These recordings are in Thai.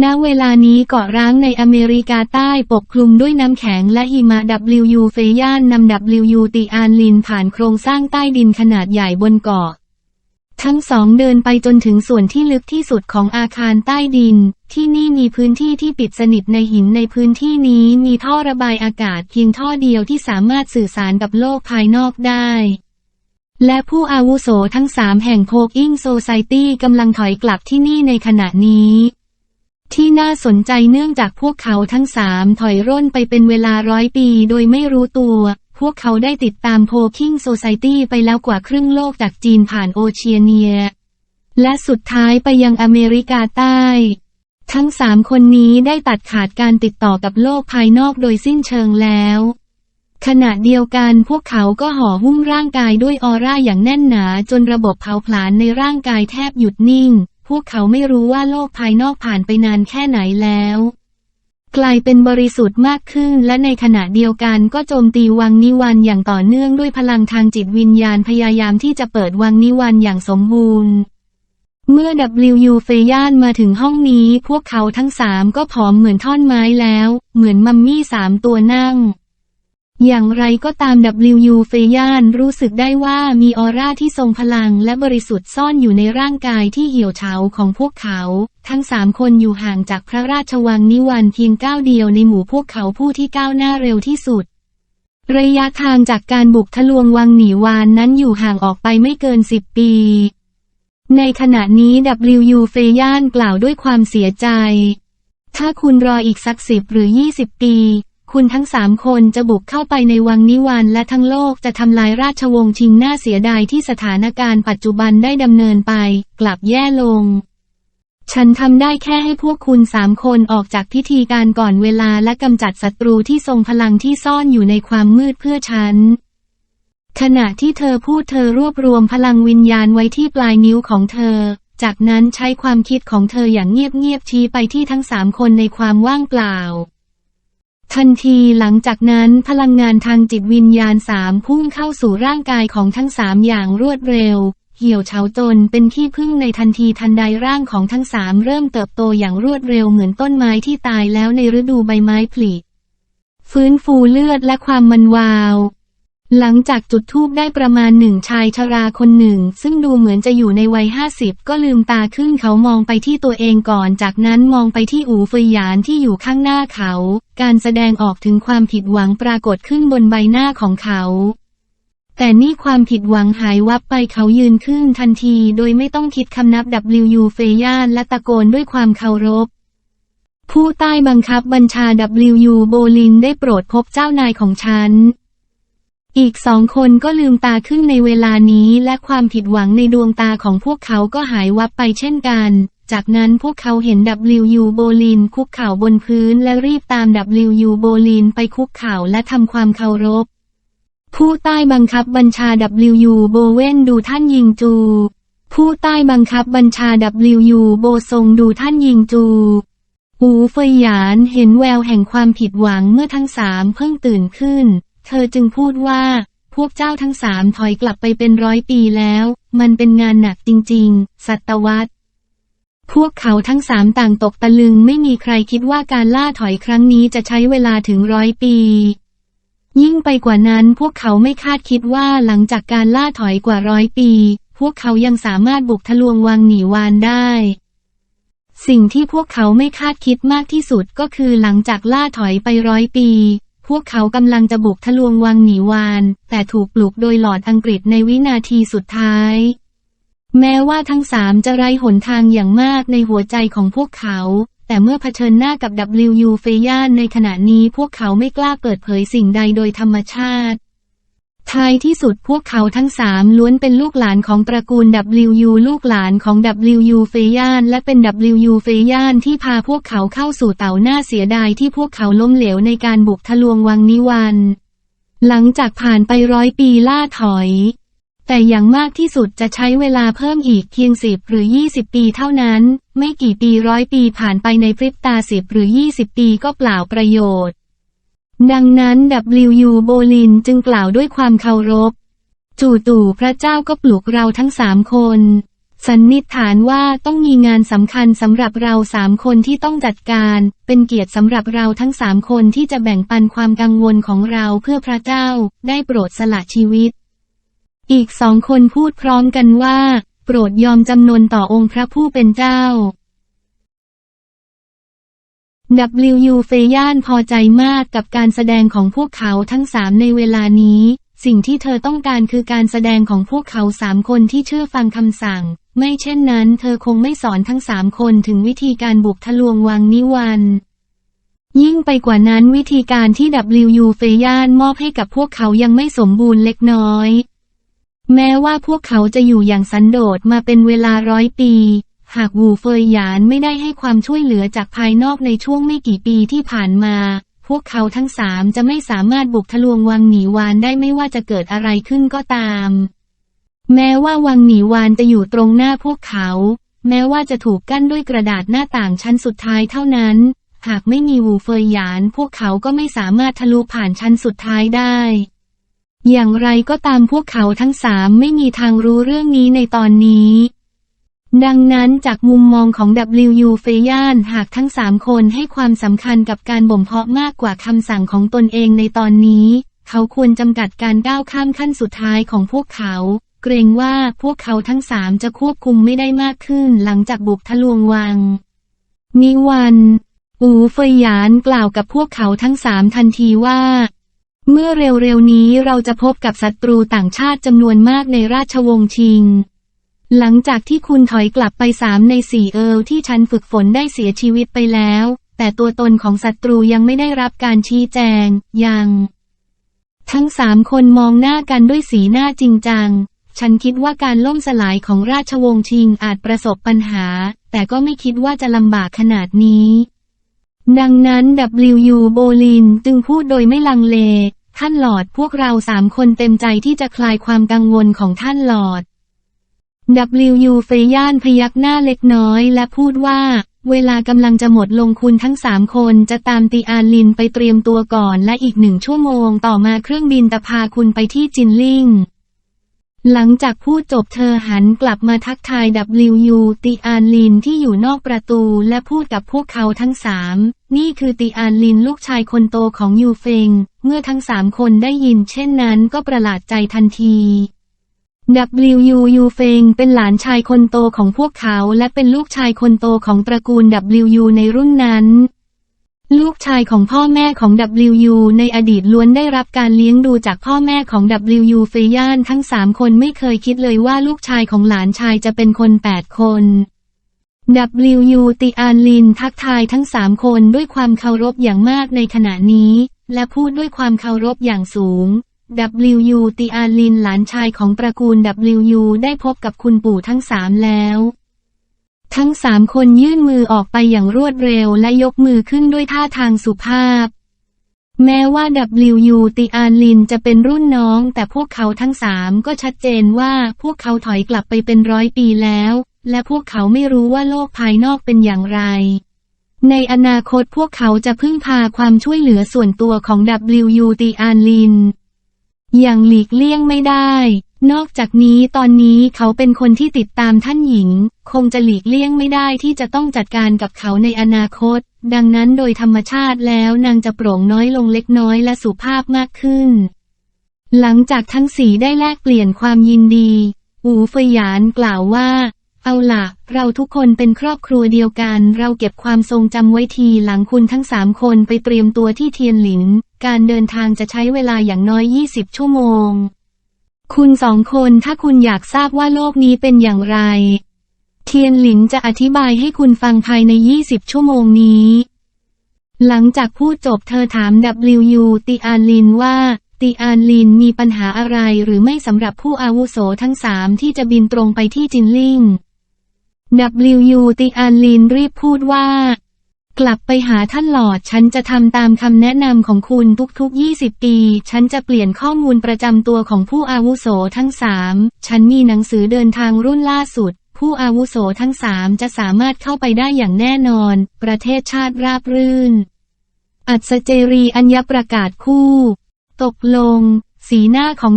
ณเวลานี้เกาะร้างในอเมริกาใต้ปกคลุมด้วยน้ำแข็งและหิมะ WU เฟย่านนำ WU ติอานลินผ่านโครงสร้างใต้ดินขนาดใหญ่บนเกาะ ทั้งสองเดินไปจนถึงส่วนที่ลึกที่สุดของอาคารใต้ดิน ที่นี่มีพื้นที่ที่ปิดสนิทในหินในพื้นที่นี้มีท่อระบายอากาศเพียงท่อเดียวที่สามารถสื่อสารกับโลกภายนอกได้และผู้อาวุโสทั้งสามแห่งโพกอิงโซไซตี้กำลังถอยกลับที่นี่ในขณะนี้ ที่น่าสนใจเนื่องจากพวกเขาทั้งสามถอยร่นไปเป็นเวลาร้อยปีโดยไม่รู้ตัว พวกเขาได้ติดตามโพคิงโซไซตี้ไปแล้วกว่าครึ่งโลกจากจีนผ่านโอเชียเนีย และสุดท้ายไปยังอเมริกาใต้ ทั้งสามคนนี้ได้ตัดขาดการติดต่อกับโลกภายนอกโดยสิ้นเชิงแล้วขณะเดียวกันพวกเขาก็ห่อหุ้มร่างกายด้วยออร่าอย่างแน่นหนาจนระบบเผาผลาญในร่างกายแทบหยุดนิ่ง พวกเขาไม่รู้ว่าโลกภายนอกผ่านไปนานแค่ไหนแล้ว กลายเป็นบริสุทธิ์มากขึ้น และในขณะเดียวกันก็โจมตีวังนิวันอย่างต่อเนื่องด้วยพลังทางจิตวิญญาณพยายามที่จะเปิดวังนิวันอย่างสมบูรณ์ เมื่อ WU เฟย่านมาถึงห้องนี้ พวกเขาทั้งสามก็ผอมเหมือนท่อนไม้แล้ว เหมือนมัมมี่สามตัวนั่ง อย่างไรก็ตาม WU เฟย่านรู้สึกได้ว่ามีออร่าที่ทรงพลังและบริสุทธิ์ซ่อนอยู่ในร่างกายที่เหี่ยวเฉาของพวกเขา ทั้งสามคนอยู่ห่างจากพระราชวังนิวันเพียงก้าวเดียวในหมู่พวกเขาผู้ที่ก้าวหน้าเร็วที่สุด ระยะทางจากการบุกทะลวงวังหนีวานนั้นอยู่ห่างออกไปไม่เกินสิบปี ในขณะนี้ WU เฟย่านกล่าวด้วยความเสียใจ ถ้าคุณรออีกสักสิบหรือ20ปี คุณทั้งสามคนจะบุกเข้าไปในวังนิวันและทั้งโลกจะทำลายราชวงศ์ชิงน่าเสียดายที่สถานการณ์ปัจจุบันได้ดำเนินไป กลับแย่ลง ฉันทำได้แค่ให้พวกคุณสามคนออกจากพิธีการก่อนเวลาและกำจัดศัตรูที่ทรงพลังที่ซ่อนอยู่ในความมืดเพื่อฉัน ขณะที่เธอพูดเธอรวบรวมพลังวิญญาณไว้ที่ปลายนิ้วของเธอ จากนั้นใช้ความคิดของเธออย่างเงียบๆชี้ไปที่ทั้งสามคนในความว่างเปล่า ทันทีหลังจากนั้นพลังงานทางจิตวิญญาณสามพุ่งเข้าสู่ร่างกายของทั้งสามอย่างรวดเร็ว เหี่ยวเฉาจนเป็นที่พึ่งในทันทีทันใดร่างของทั้งสามเริ่มเติบโตอย่างรวดเร็วเหมือนต้นไม้ที่ตายแล้วในฤดูใบไม้ผลิฟื้นฟูเลือดและความมันวาว หลังจากจุดทูบได้ประมาณหนึ่งชายชราคนหนึ่ง ซึ่งดูเหมือนจะอยู่ในวัยห้าสิบก็ลืมตาขึ้นเขามองไปที่ตัวเองก่อน จากนั้นมองไปที่อูเฟยหยานที่อยู่ข้างหน้าเขา การแสดงออกถึงความผิดหวังปรากฏขึ้นบนใบหน้าของเขา แต่นี่ความผิดหวังหายวับไปเขายืนขึ้นทันทีโดยไม่ต้องคิดคำนับ WU เฟย่านและตะโกนด้วยความเคารพผู้ใต้บังคับบัญชา WU โบลินได้โปรดพบเจ้านายของฉัน อีกสองคนก็ลืมตาขึ้นในเวลานี้และความผิดหวังในดวงตาของพวกเขาก็หายวับไปเช่นกัน จากนั้นพวกเขาเห็น WU โบลินคุกเข่าบนพื้นและรีบตาม WU โบลินไปคุกเข่าและทำความเคารพ ผู้ใต้บังคับบัญชา WU โบเวนดูท่านยิงจู ผู้ใต้บังคับบัญชา WU โบทรงดูท่านยิงจูหูเฟยหยานเห็นแววแห่งความผิดหวังเมื่อทั้งสามเพิ่งตื่นขึ้น เธอจึงพูดว่า พวกเจ้าทั้งสามถอยกลับไปเป็นร้อยปีแล้ว มันเป็นงานหนักจริง ๆ สัตวรรษพวกเขาทั้งสามต่างตกตะลึงไม่มีใครคิดว่าการล่าถอยครั้งนี้จะใช้เวลาถึงร้อยปี ยิ่งไปกว่านั้นพวกเขาไม่คาดคิดว่าหลังจากการล่าถอยกว่าร้อยปี พวกเขายังสามารถบุกทะลวงวังหนีวานได้ สิ่งที่พวกเขาไม่คาดคิดมากที่สุดก็คือหลังจากล่าถอยไปร้อยปี พวกเขากำลังจะบุกทะลวงวังหนีวาน แต่ถูกปลุกโดยหลอดอังกฤษในวินาทีสุดท้าย แม้ว่าทั้งสามจะไร้หนทางอย่างมากในหัวใจของพวกเขา แต่เมื่อเผชิญหน้ากับ WU เฟย่านในขณะนี้พวกเขาไม่กล้าเปิดเผยสิ่งใดโดยธรรมชาติ ท้ายที่สุดพวกเขาทั้งสามล้วนเป็นลูกหลานของตระกูล WU ลูกหลานของ WU เฟย่านและเป็น WU เฟย่านที่พาพวกเขาเข้าสู่เต่าหน้าเสียดายที่พวกเขาล้มเหลวในการบุกทะลวงวังนิวัน หลังจากผ่านไปร้อยปีล่าถอย แต่อย่างมากที่สุดจะใช้เวลาเพิ่มอีกเพียงสิบหรือ 20 ปีเท่านั้น ไม่กี่ปีร้อยปีผ่านไปในพริบตาสิบหรือ 20 ปีก็เปล่าประโยชน์ ดังนั้น WU โบลินจึงกล่าวด้วยความเคารพ จู่ๆพระเจ้าก็ปลุกเราทั้งสามคน สันนิษฐานว่าต้องมีงานสำคัญสำหรับเราสามคนที่ต้องจัดการ เป็นเกียรติสำหรับเราทั้งสามคนที่จะแบ่งปันความกังวลของเราเพื่อพระเจ้า ได้โปรดสละชีวิต อีกสองคนพูดพร้อมกันว่า โปรดยอมจำนนต่อองค์พระผู้เป็นเจ้า W. เฟย่านพอใจมากกับการแสดงของพวกเขาทั้งสามในเวลานี้ สิ่งที่เธอต้องการคือการแสดงของพวกเขาสามคนที่เชื่อฟังคำสั่ง ไม่เช่นนั้น เธอคงไม่สอนทั้งสามคนถึงวิธีการบุกทะลวงวังนิวันยิ่งไปกว่านั้นวิธีการที่ W. เฟย่านมอบให้กับพวกเขายังไม่สมบูรณ์เล็กน้อย แม้ว่าพวกเขาจะอยู่อย่างสันโดษมาเป็นเวลาร้อยปี หากวูเฟยหยานไม่ได้ให้ความช่วยเหลือจากภายนอกในช่วงไม่กี่ปีที่ผ่านมา พวกเขาทั้งสามจะไม่สามารถบุกทะลวงวังหนีวานได้ไม่ว่าจะเกิดอะไรขึ้นก็ตาม แม้ว่าวังหนีวานจะอยู่ตรงหน้าพวกเขา แม้ว่าจะถูกกั้นด้วยกระดาษหน้าต่างชั้นสุดท้ายเท่านั้น หากไม่มีวูเฟยหยาน พวกเขาก็ไม่สามารถทะลุผ่านชั้นสุดท้ายได้อย่างไรก็ตามพวกเขาทั้งสามไม่มีทางรู้เรื่องนี้ในตอนนี้ ดังนั้นจากมุมมองของ W. เฟย่านหากทั้งสามคนให้ความสำคัญกับการบ่มเพาะมากกว่าคำสั่งของตนเองในตอนนี้ เขาควรจำกัดการก้าวข้ามขั้นสุดท้ายของพวกเขา เกรงว่าพวกเขาทั้งสามจะควบคุมไม่ได้มากขึ้นหลังจากบุกทะลวงวัง นิวัน อูเฟยหยานกล่าวกับพวกเขาทั้งสามทันทีว่า เมื่อเร็วๆนี้เราจะพบกับศัตรูต่างชาติจำนวนมากในราชวงศ์ชิง หลังจากที่คุณถอยกลับไปสามในสี่เอิลที่ฉันฝึกฝนได้เสียชีวิตไปแล้ว แต่ตัวตนของศัตรูยังไม่ได้รับการชี้แจง ยัง ทั้งสามคนมองหน้ากันด้วยสีหน้าจริงจัง ฉันคิดว่าการล่มสลายของราชวงศ์ชิงอาจประสบปัญหา แต่ก็ไม่คิดว่าจะลำบากขนาดนี้ ดังนั้น WU โบลินจึงพูดโดยไม่ลังเล ท่านหลอดพวกเราสามคนเต็มใจที่จะคลายความกังวลของท่านหลอด W. เฟย่านพยักหน้าเล็กน้อยและพูดว่า เวลากำลังจะหมดลงคุณทั้งสามคนจะตามตีอาลินไปเตรียมตัวก่อนและอีกหนึ่งชั่วโมงต่อมาเครื่องบินจะพาคุณไปที่จินลิงหลังจากพูดจบเธอหันกลับมาทักทาย W. ตีอานลินที่อยู่นอกประตูและพูดกับพวกเขาทั้งสาม นี่คือตีอานลินลูกชายคนโตของยูเฟง เมื่อทั้งสามคนได้ยินเช่นนั้นก็ประหลาดใจทันที W.U. ยูเฟงเป็นหลานชายคนโตของพวกเขา และเป็นลูกชายคนโตของตระกูล WU ในรุ่นนั้น ลูกชายของพ่อแม่ของ WU ในอดีตล้วนได้รับการเลี้ยงดูจากพ่อแม่ของ WU เฟย่านทั้งสามคนไม่เคยคิดเลยว่าลูกชายของหลานชายจะเป็นคนแปดคน W. ติอานลินทักทายทั้งสามคนด้วยความเคารพอย่างมากในขณะนี้ และพูดด้วยความเคารพอย่างสูง W. ติอาลินหลานชายของตระกูล W. ได้พบกับคุณปู่ทั้งสามแล้ว ทั้งสามคนยื่นมือออกไปอย่างรวดเร็วและยกมือขึ้นด้วยท่าทางสุภาพ แม้ว่า W. ติอาลินจะเป็นรุ่นน้อง แต่พวกเขาทั้งสามก็ชัดเจนว่าพวกเขาถอยกลับไปเป็นร้อยปีแล้ว และพวกเขาไม่รู้ว่าโลกภายนอกเป็นอย่างไรในอนาคตพวกเขาจะพึ่งพาความช่วยเหลือส่วนตัวของ W. ติอาลิน อย่างหลีกเลี่ยงไม่ได้ นอกจากนี้ตอนนี้เขาเป็นคนที่ติดตามท่านหญิง คงจะหลีกเลี่ยงไม่ได้ที่จะต้องจัดการกับเขาในอนาคต ดังนั้นโดยธรรมชาติแล้วนางจะโปร่งน้อยลงเล็กน้อยและสุภาพมากขึ้น หลังจากทั้งสีได้แลกเปลี่ยนความยินดีอูเฟยานกล่าวว่า เอาล่ะเราทุกคนเป็นครอบครัวเดียวกัน เราเก็บความทรงจำไว้ทีหลังคุณทั้งสามคนไปเตรียมตัวที่เทียนหลิน การเดินทางจะใช้เวลาอย่างน้อย 20 ชั่วโมง คุณสองคนถ้าคุณอยากทราบว่าโลกนี้เป็นอย่างไร เทียนหลินจะอธิบายให้คุณฟังภายใน 20 ชั่วโมงนี้ หลังจากพูดจบเธอถาม W. ติอาลินว่า ติอาลินมีปัญหาอะไรหรือไม่สำหรับผู้อาวุโสทั้งสามที่จะบินตรงไปที่จินลิง W. ติอาลินรีบพูดว่า กลับไปหาท่านหลอด ฉันจะทำตามคำแนะนำของคุณทุกๆ 20 ปี ฉันจะเปลี่ยนข้อมูลประจำตัวของผู้อาวุโสทั้งสามฉันมีหนังสือเดินทางรุ่นล่าสุด ผู้อาวุโสทั้งสามจะสามารถเข้าไปได้อย่างแน่นอน ประเทศชาติราบรื่น อัศเจรีอัญญประกาศคู่ ตกลง สีหน้าของ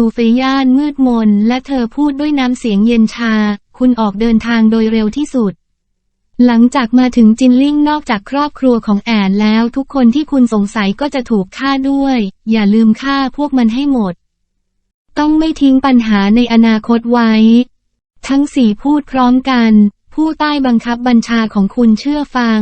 W. เฟย่านมืดมน และเธอพูดด้วยน้ำเสียงเย็นชา คุณออกเดินทางโดยเร็วที่สุด หลังจากมาถึงจินลิ่งนอกจากครอบครัวของแอนแล้วทุกคนที่คุณสงสัยก็จะถูกฆ่าด้วย อย่าลืมฆ่าพวกมันให้หมด ต้องไม่ทิ้งปัญหาในอนาคตไว้ ทั้งสี่พูดพร้อมกัน ผู้ใต้บังคับบัญชาของคุณเชื่อฟัง